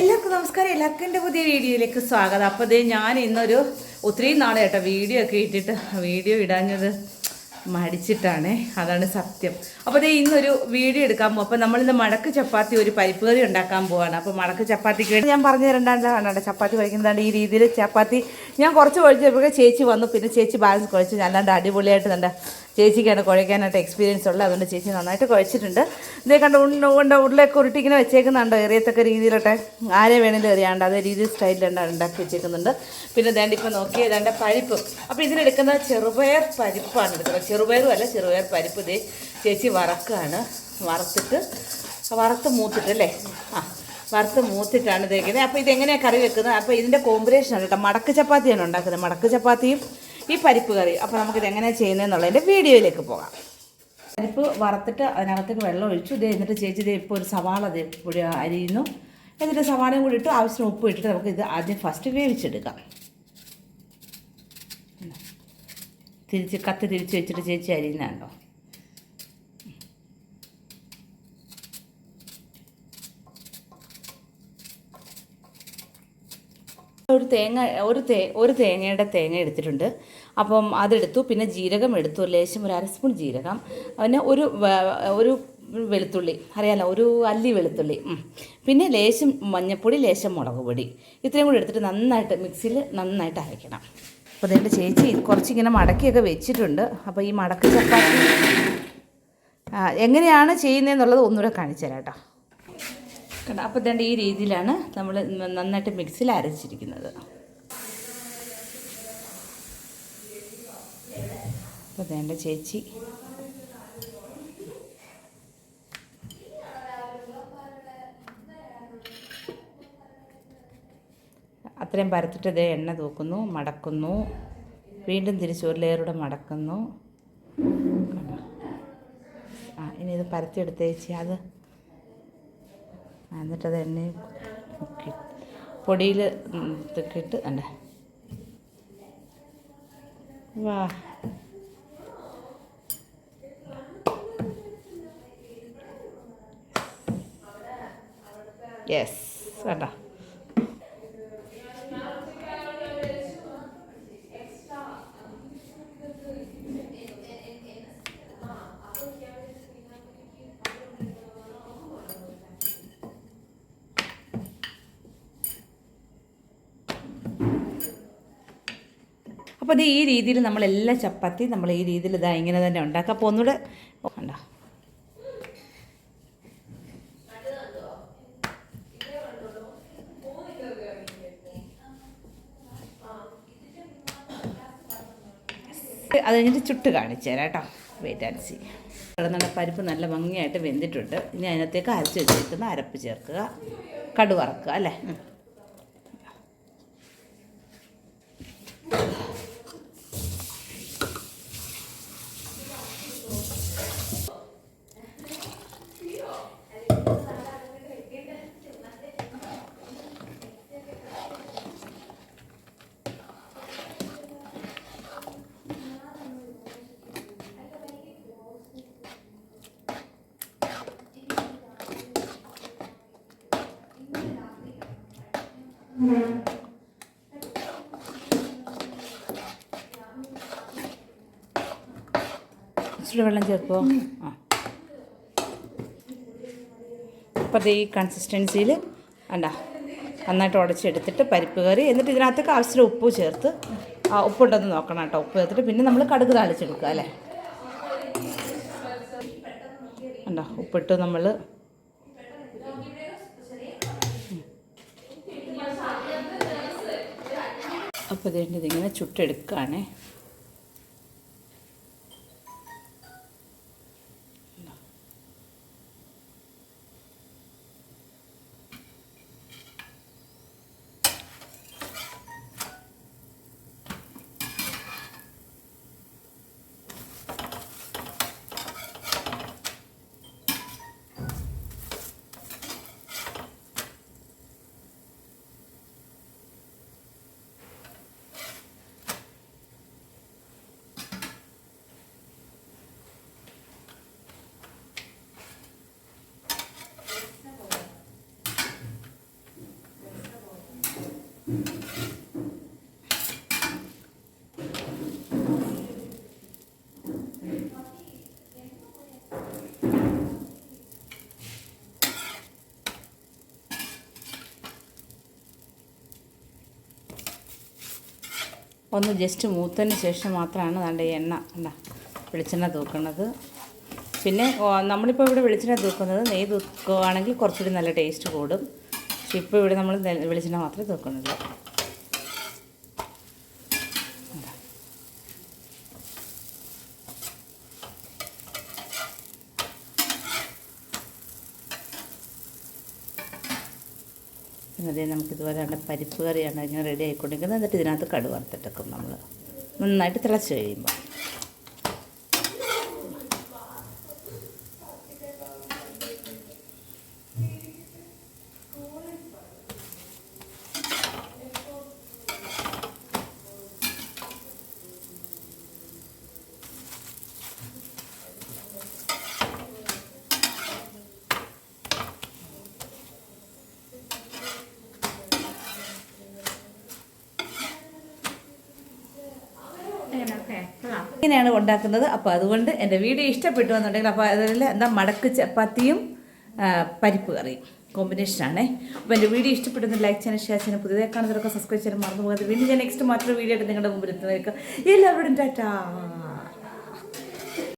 എല്ലാവർക്കും നമസ്കാരം. എല്ലാവർക്കും എന്റെ പുതിയ വീഡിയോയിലേക്ക് സ്വാഗതം. അപ്പോൾ ദേ ഞാൻ ഇന്നൊരു ഒത്തിരി നാളെ കേട്ടോ വീഡിയോ ഒക്കെ ഇട്ടിട്ട് വീഡിയോ ഇടാഞ്ഞത്. മടിച്ചിട്ടാണേ. അതാണ് സത്യം. അപ്പോൾ ദേ ഇന്നൊരു വീഡിയോ എടുക്കാൻ പോകും അപ്പോൾ നമ്മളിന്ന് മടക്ക് ചപ്പാത്തി ഒരു പരിപ്പ് കറി ഉണ്ടാക്കാൻ പോവാണ്. അപ്പോൾ മടക്ക് ചപ്പാത്തിക്ക് വേണ്ടി ഞാൻ പറഞ്ഞു തരണ്ടാണ്ട് ചപ്പാത്തി കഴിക്കുന്നതാണ് ഈ രീതിയിൽ ചപ്പാത്തി ഞാൻ കുറച്ച് കുഴച്ചപ്പോഴേ ചേച്ചി വന്നു. പിന്നെ ചേച്ചി ബാലൻസ് കുഴച്ചു. അല്ലാണ്ട് അടിപൊളിയായിട്ട് നല്ല ചേച്ചിക്കാണ് കുഴക്കാനായിട്ട് എക്സ്പീരിയൻസ് ഉള്ളത്. അതുകൊണ്ട് ചേച്ചി നന്നായിട്ട് കുഴച്ചിട്ടുണ്ട്. ഇതേ കണ്ട ഉണ്ട കൊണ്ട് ഉരുളയൊക്കെ ഉരുട്ടി ഇങ്ങനെ വെച്ചേക്കുന്നുണ്ട്. എറിയത്തക്ക രീതിയിലോട്ടെ ആരെ വേണേലും എറിയാണ്ട് അതേ രീതിയിൽ സ്റ്റൈലിലാണ് ഉണ്ടാക്കി വെച്ചേക്കുന്നുണ്ട്. പിന്നെ ദാണ്ട് ഇപ്പോൾ നോക്കി ഏതാണ്ട് പരിപ്പ്. അപ്പോൾ ഇതിലെടുക്കുന്ന ചെറുപയർ പരിപ്പാണ് എടുക്കുന്നത്. ചെറുപയറും അല്ല ചെറുപയർ പരിപ്പ് ഇതേ ചേച്ചി വറക്കുകയാണ് വറുത്തിട്ട് വറുത്ത് മൂത്തിട്ടല്ലേ? ആ വറുത്ത് മൂത്തിട്ടാണ് ഇതേക്കുന്നത്. അപ്പോൾ ഇതെങ്ങനെയാണ് കറി വെക്കുന്നത്? അപ്പോൾ ഇതിന്റെ കോമ്പിനേഷനാണ് കേട്ടോ. മടക്ക് ചപ്പാത്തിയാണ് ഉണ്ടാക്കുന്നത്. മടക്ക് ചപ്പാത്തിയും ഈ പരിപ്പ് കറി അപ്പോൾ നമുക്കിത് എങ്ങനെയാണ് ചെയ്യുന്നതെന്നുള്ളതിന്റെ വീഡിയോയിലേക്ക് പോകാം. പരിപ്പ് വറുത്തിട്ട് അതിനകത്തേക്ക് വെള്ളം ഒഴിച്ചു. ഇത് എന്നിട്ട് ചേച്ചി ഇത് ഇപ്പോൾ ഒരു സവാള ഇത് അരിയുന്നു. എന്നിട്ട് സവാളയും കൂടി ഇട്ട് ആവശ്യത്തിന് ഉപ്പ് ഇട്ടിട്ട് നമുക്ക് ഇത് ആദ്യം ഫസ്റ്റ് വേവിച്ചെടുക്കാം. തിരിച്ച് കത്ത് തിരിച്ച് വെച്ചിട്ട് ചേച്ചി അരിയുന്നുണ്ടോ? ഒരു തേങ്ങ ഒരു തേ ഒരു തേങ്ങയുടെ തേങ്ങ എടുത്തിട്ടുണ്ട്. അപ്പം അതെടുത്തു. പിന്നെ ജീരകം എടുത്തു. ലേശം ഒരു അര സ്പൂൺ ജീരകം. പിന്നെ ഒരു ഒരു വെളുത്തുള്ളി. അറിയാലോ ഒരു അല്ലി വെളുത്തുള്ളി. പിന്നെ ലേശം മഞ്ഞൾപ്പൊടി ലേശം മുളക് പൊടി. ഇത്രയും കൂടി എടുത്തിട്ട് നന്നായിട്ട് മിക്സിയിൽ നന്നായിട്ട് അരയ്ക്കണം. അപ്പോൾ അതിന്റെ ചേച്ചി കുറച്ചിങ്ങനെ മടക്കിയൊക്കെ വെച്ചിട്ടുണ്ട്. അപ്പോൾ ഈ മടക്ക് ചപ്പാത്തി എങ്ങനെയാണ് ചെയ്യുന്നതെന്നുള്ളത് ഒന്നുകൂടെ കാണിച്ചു തരാം കേട്ടോ. അപ്പോൾ ഇതേണ്ട ഈ രീതിയിലാണ് നമ്മൾ നന്നായിട്ട് മിക്സിയിൽ അരച്ചിരിക്കുന്നത്. അപ്പോൾ ഇതേണ്ട ചേച്ചി അത്രയും പരത്തിട്ട് ഇതേ എണ്ണ തൂക്കുന്നു മടക്കുന്നു. വീണ്ടും തിരിച്ച് ഒരു ലെയറൂടെ മടക്കുന്നു. ആ ഇനി ഇത് പരത്തി ചേച്ചി അത്. എന്നിട്ടത് എണ്ണയും പൊടിയിൽ ഇതൊക്കെ അല്ല? വാ. യെസ് കണ്ടോ അപ്പോൾ ഇത് ഈ രീതിയിൽ നമ്മളെല്ലാ ചപ്പാത്തി നമ്മൾ ഈ രീതിയിൽ ഇതാ ഇങ്ങനെ തന്നെ ഉണ്ടാക്കുക അപ്പോൾ ഒന്നുകൂടെ കണ്ടോ? അത് കഴിഞ്ഞിട്ട് ചുട്ട് കാണിച്ചു തരാം കേട്ടോ. വെയിറ്റ് ആൻഡ് സി കിടന്നുള്ള പരിപ്പ് നല്ല ഭംഗിയായിട്ട് വെന്തിട്ടുണ്ട്. ഇനി അതിനകത്തേക്ക് അരച്ച് വെച്ചിരിക്കുന്ന അരപ്പ് ചേർക്കുക. കടുവറക്കുക അല്ലേ? ഇച്ചിരി വെള്ളം ചേർക്കുമോ ആ. അപ്പോൾ ഈ കൺസിസ്റ്റൻസിയിൽ അല്ല നന്നായിട്ട് ഉടച്ചെടുത്തിട്ട് പരിപ്പ് കറി എന്നിട്ട് ഇതിനകത്തൊക്കെ ആവശ്യത്തിന് ഉപ്പ് ചേർത്ത് ആ ഉപ്പുണ്ടെന്ന് നോക്കണം കേട്ടോ ഉപ്പ് ചേർത്തിട്ട്. പിന്നെ നമ്മൾ കടുക് താളിച്ചെടുക്കുക അല്ലേ? ഉണ്ടോ ഉപ്പിട്ട് നമ്മൾ അപ്പോൾ ഇതിന്റെ ഇതിങ്ങനെ ചുട്ടെടുക്കുകയാണേ ഒന്ന് ജസ്റ്റ് മൂത്തതിന് ശേഷം മാത്രമാണ് നല്ല എണ്ണ കണ്ട വെളിച്ചെണ്ണ തൂക്കുന്നത്. പിന്നെ നമ്മളിപ്പോൾ ഇവിടെ വെളിച്ചെണ്ണ തൂക്കുന്നത് നെയ്യ് തൂക്കുകയാണെങ്കിൽ കുറച്ചുകൂടി നല്ല ടേസ്റ്റ് കൂടും. പക്ഷെ ഇപ്പോൾ ഇവിടെ നമ്മൾ വെളിച്ചെണ്ണ മാത്രമേ തൂക്കുന്നുള്ളൂ. പിന്നെ അതേ നമുക്ക് ഇതുപോലെ ഉണ്ട് പരിപ്പ് കറിയാണ് ഇങ്ങനെ റെഡി ആയിക്കൊണ്ടിരിക്കുന്നത്. എന്നിട്ട് ഇതിനകത്ത് കടുക് നമ്മൾ നന്നായിട്ട് തിളച്ച് കഴിയുമ്പോൾ ഇങ്ങനെയാണ് ഉണ്ടാക്കുന്നത് അപ്പോൾ അതുകൊണ്ട് എന്റെ വീഡിയോ ഇഷ്ടപ്പെട്ടു എന്നുണ്ടെങ്കിൽ അപ്പോൾ അതിൽ എന്താ മടക്ക് ചപ്പാത്തിയും പരിപ്പ് കറിയും കോമ്പിനേഷനാണേ അപ്പോൾ എന്റെ വീഡിയോ ഇഷ്ടപ്പെടുന്ന ലൈക്ക് ചെയ്യാൻ ഷെയർ ചെയ്യാൻ പുതിയതായി കാണുന്നവരൊക്കെ സബ്സ്ക്രൈബ് ചെയ്യാൻ മറന്നു പോകാതെ വീണ്ടും ഞാൻ നെക്സ്റ്റ് മാത്രം വീഡിയോ ആയിട്ട് നിങ്ങളുടെ മുമ്പിൽ എത്തുന്നവർക്ക് എല്ലാവരോടും ടാറ്റാ.